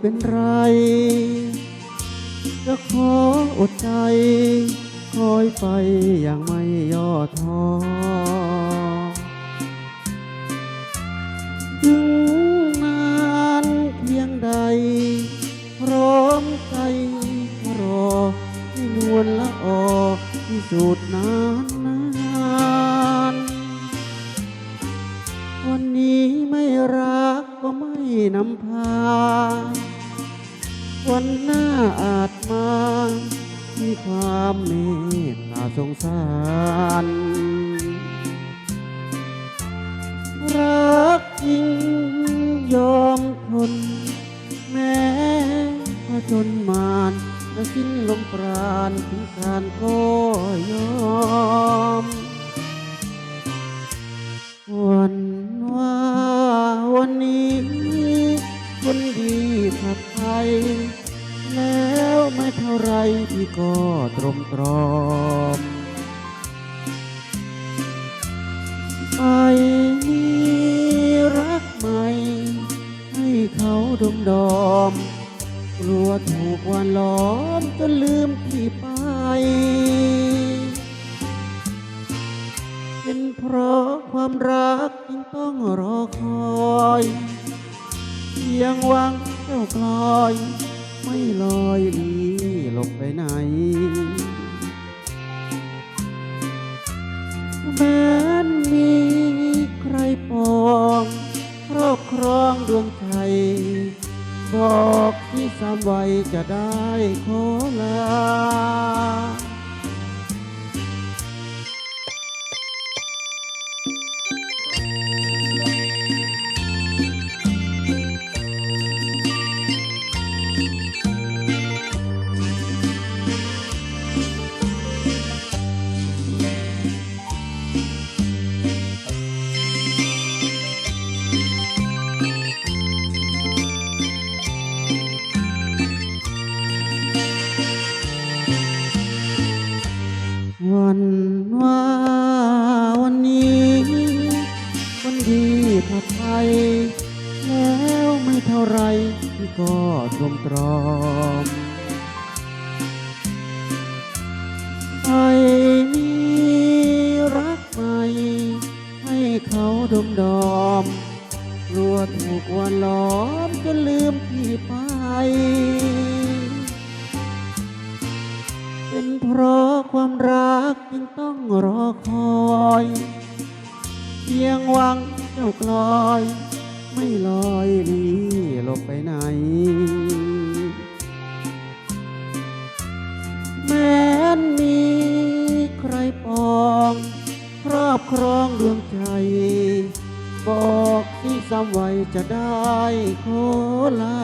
เป็นไรจะขออดใจ คอยไปอย่างไม่ย่อท้อถึงนานเพียงใด พร้อมใจรอให้นวลละออที่สุดนานนาน วันนี้ไม่รัก ก็ไม่นำพา วันหน้าอาจมา มีความเมตตาสงสาร รักจริงยอมทน แม้ผจญมารและสิ้นลมปราณถึงการก็ยอมัดไทย แล้วไม่เท่าไรพี่ก็ตรมตรอมไปมีรักใหม่ ให้เขาดมดอมกลัวถูกวันล้อมจนลืมพี่ไป เป็นเพราะความรักจึงต้องรอคอยเพียงหวัง เจ้ากลอย ไม่ลอยลีหลบไปไหนแม้นมีใครปองครอบครองดวงใจบอกที่สามวัยจะได้ขอลา วันว่าวันนี้คนดีผัดไทย แล้วไม่เท่าไรพี่ก็ตรมตรอมไปมีรักใหม่ให้เขาดมดอมกลัวถูกวันล้อมจนลืมพี่ไป ราะความรักจึงต้องรอคอยเพียงหวังเจ้ากลอย ไม่ลอยลีหลบไปไหน แม้นมีใครปอง ครอบครองดวงใจ บอกที่สามวัยจะได้ขอลา